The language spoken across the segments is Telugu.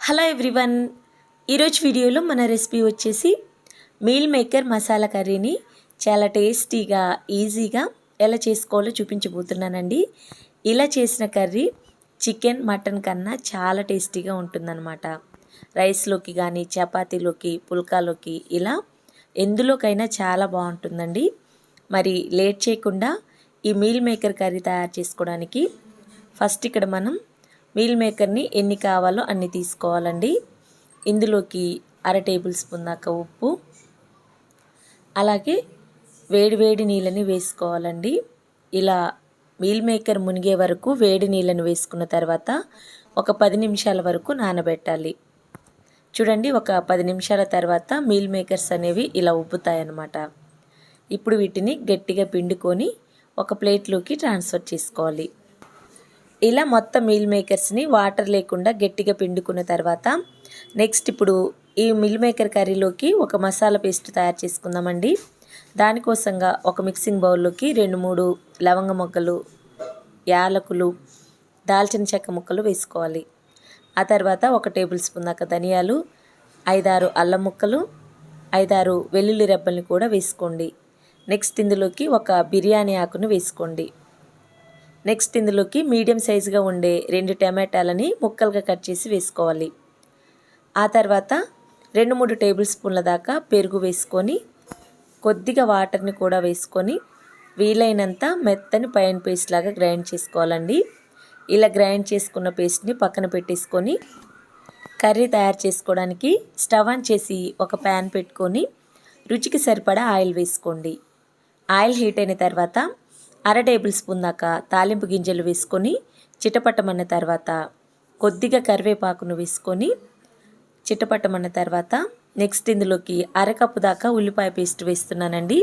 Hello everyone. ఈరోజు వీడియోలో మన రెసిపీ వచ్చేసి మీల్ మేకర్ మసాలా కర్రీని చాలా టేస్టీగా ఈజీగా ఎలా చేసుకోవాలో చూపించబోతున్నానండి. ఇలా చేసిన కర్రీ చికెన్ మటన్ కన్నా చాలా టేస్టీగా ఉంటుందన్నమాట. రైస్లోకి కానీ చపాతీలోకి పుల్కాలోకి ఇలా ఎందులోకైనా చాలా బాగుంటుందండి. మరి లేట్ చేయకుండా ఈ మీల్ మేకర్ కర్రీ తయారు చేసుకోవడానికి ఫస్ట్ ఇక్కడ మనం మీల్ మేకర్ని ఎన్ని కావాలో అన్ని తీసుకోవాలండి. ఇందులోకి అర టేబుల్ స్పూన్ దాకా ఉప్పు అలాగే వేడివేడి నీళ్ళని వేసుకోవాలండి. ఇలా మీల్ మేకర్ మునిగే వరకు వేడి నీళ్ళని వేసుకున్న తర్వాత ఒక పది నిమిషాల వరకు నానబెట్టాలి. చూడండి ఒక పది నిమిషాల తర్వాత మీల్ మేకర్స్ అనేవి ఇలా ఉబ్బుతాయన్నమాట. ఇప్పుడు వీటిని గట్టిగా పిండుకొని ఒక ప్లేట్లోకి ట్రాన్స్ఫర్ చేసుకోవాలి. ఇలా మొత్తం మీల్ మేకర్స్ని వాటర్ లేకుండా గట్టిగా పిండుకున్న తర్వాత నెక్స్ట్ ఇప్పుడు ఈ మిల్ మేకర్ కర్రీలోకి ఒక మసాలా పేస్ట్ తయారు చేసుకుందామండి. దానికోసంగా ఒక మిక్సింగ్ బౌల్లోకి రెండు మూడు లవంగ మొక్కలు యాలకులు దాల్చిన చెక్క ముక్కలు వేసుకోవాలి. ఆ తర్వాత ఒక టేబుల్ స్పూన్ దాకా ధనియాలు ఐదారు అల్లం ముక్కలు ఐదారు వెల్లుల్లి రెబ్బల్ని కూడా వేసుకోండి. నెక్స్ట్ ఇందులోకి ఒక బిర్యానీ ఆకును వేసుకోండి. నెక్స్ట్ ఇందులోకి మీడియం సైజుగా ఉండే రెండు టమాటాలని ముక్కలుగా కట్ చేసి వేసుకోవాలి. ఆ తర్వాత రెండు మూడు టేబుల్ స్పూన్ల దాకా పెరుగు వేసుకొని కొద్దిగా వాటర్ని కూడా వేసుకొని వీలైనంత మెత్తని పైన పేస్ట్ లాగా గ్రైండ్ చేసుకోవాలండి. ఇలా గ్రైండ్ చేసుకున్న పేస్ట్ని పక్కన పెట్టేసుకొని కర్రీ తయారు చేసుకోవడానికి స్టవ్ ఆన్ చేసి ఒక ప్యాన్ పెట్టుకొని రుచికి సరిపడా ఆయిల్ వేసుకోండి. ఆయిల్ హీట్ అయిన తర్వాత అర టేబుల్ స్పూన్ దాకా తాలింపు గింజలు వేసుకొని చిటపట్టమన్న తర్వాత కొద్దిగా కరివేపాకును వేసుకొని చిటపట్టమన్న తర్వాత నెక్స్ట్ ఇందులోకి అరకప్పు దాకా ఉల్లిపాయ పేస్ట్ వేస్తున్నానండి.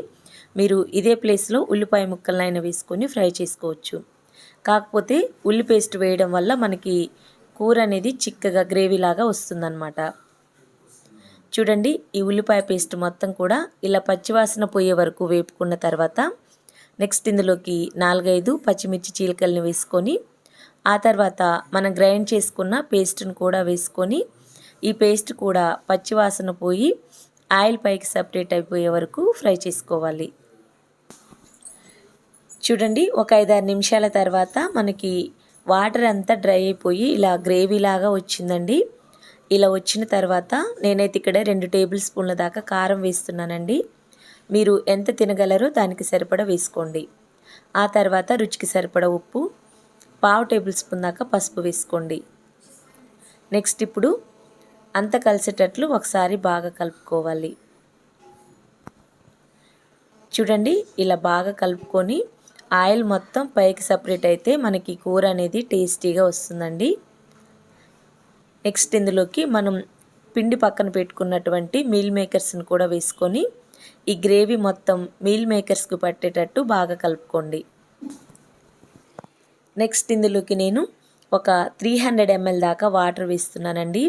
మీరు ఇదే ప్లేస్లో ఉల్లిపాయ ముక్కలైనా వేసుకొని ఫ్రై చేసుకోవచ్చు. కాకపోతే ఉల్లి పేస్ట్ వేయడం వల్ల మనకి కూర అనేది చిక్కగా గ్రేవీ లాగా వస్తుందన్నమాట. చూడండి ఈ ఉల్లిపాయ పేస్ట్ మొత్తం కూడా ఇలా పచ్చివాసన పోయే వరకు వేపుకున్న తర్వాత నెక్స్ట్ ఇందులోకి నాలుగైదు పచ్చిమిర్చి చీలకల్ని వేసుకొని ఆ తర్వాత మనం గ్రైండ్ చేసుకున్న పేస్ట్ను కూడా వేసుకొని ఈ పేస్ట్ కూడా పచ్చివాసన పోయి ఆయిల్ పైకి సపరేట్ అయిపోయే వరకు ఫ్రై చేసుకోవాలి. చూడండి ఒక ఐదారు నిమిషాల తర్వాత మనకి వాటర్ అంతా డ్రై అయిపోయి ఇలా గ్రేవీ లాగా వచ్చిందండి. ఇలా వచ్చిన తర్వాత నేనైతే ఇక్కడ రెండు టేబుల్ స్పూన్ల దాకా కారం వేస్తున్నానండి. మీరు ఎంత తినగలరో దానికి సరిపడ వేసుకోండి. ఆ తర్వాత రుచికి సరిపడ ఉప్పు పావు టేబుల్ స్పూన్ దాకా పసుపు వేసుకోండి. నెక్స్ట్ ఇప్పుడు అంత కలిసేటట్లు ఒకసారి బాగా కలుపుకోవాలి. చూడండి ఇలా బాగా కలుపుకొని ఆయిల్ మొత్తం పైకి సపరేట్ అయితే మనకి కూర అనేది టేస్టీగా వస్తుందండి. నెక్స్ట్ ఇందులోకి మనం పిండి పక్కన పెట్టుకున్నటువంటి మీల్ మేకర్స్ని కూడా వేసుకొని ఈ గ్రేవీ మొత్తం మీల్ మేకర్స్కి పట్టేటట్టు బాగా కలుపుకోండి. నెక్స్ట్ ఇందులోకి నేను ఒక త్రీ హండ్రెడ్ ఎంఎల్ దాకా వాటర్ వేస్తున్నానండి.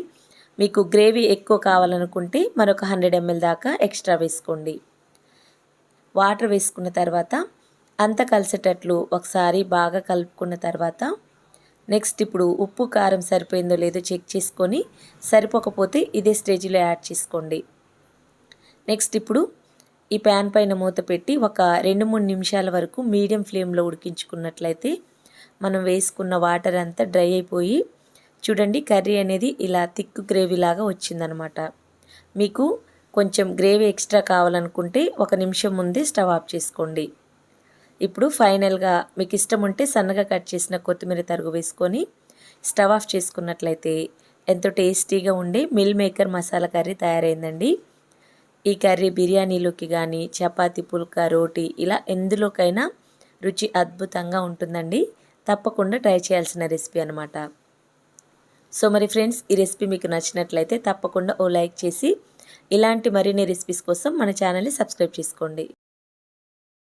మీకు గ్రేవీ ఎక్కువ కావాలనుకుంటే మరొక హండ్రెడ్ ఎంఎల్ దాకా ఎక్స్ట్రా వేసుకోండి. వాటర్ వేసుకున్న తర్వాత అంత కలిసేటట్లు ఒకసారి బాగా కలుపుకున్న తర్వాత నెక్స్ట్ ఇప్పుడు ఉప్పు కారం సరిపోయిందో లేదో చెక్ చేసుకొని సరిపోకపోతే ఇదే స్టేజ్లో యాడ్ చేసుకోండి. నెక్స్ట్ ఇప్పుడు ఈ ప్యాన్ పైన మూత పెట్టి ఒక రెండు మూడు నిమిషాల వరకు మీడియం ఫ్లేమ్లో ఉడికించుకున్నట్లయితే మనం వేసుకున్న వాటర్ అంతా డ్రై అయిపోయి చూడండి కర్రీ అనేది ఇలా థిక్ గ్రేవీ లాగా వచ్చిందనమాట. మీకు కొంచెం గ్రేవీ ఎక్స్ట్రా కావాలనుకుంటే ఒక నిమిషం ముందే స్టవ్ ఆఫ్ చేసుకోండి. ఇప్పుడు ఫైనల్గా మీకు ఇష్టం ఉంటే సన్నగా కట్ చేసిన కొత్తిమీర తరుగు వేసుకొని స్టవ్ ఆఫ్ చేసుకున్నట్లయితే ఎంతో టేస్టీగా ఉండే మిల్ మేకర్ మసాలా కర్రీ తయారైందండి. ఈ కర్రీ బిర్యానీలోకి కానీ చపాతి పుల్కా రోటీ ఇలా ఎందులోకైనా రుచి అద్భుతంగా ఉంటుందండి. తప్పకుండా ట్రై చేయాల్సిన రెసిపీ అనమాట సో మరి ఫ్రెండ్స్ ఈ రెసిపీ మీకు నచ్చినట్లయితే తప్పకుండా ఓ లైక్ చేసి ఇలాంటి మరిన్ని రెసిపీస్ కోసం మన ఛానల్ని సబ్స్క్రైబ్ చేసుకోండి.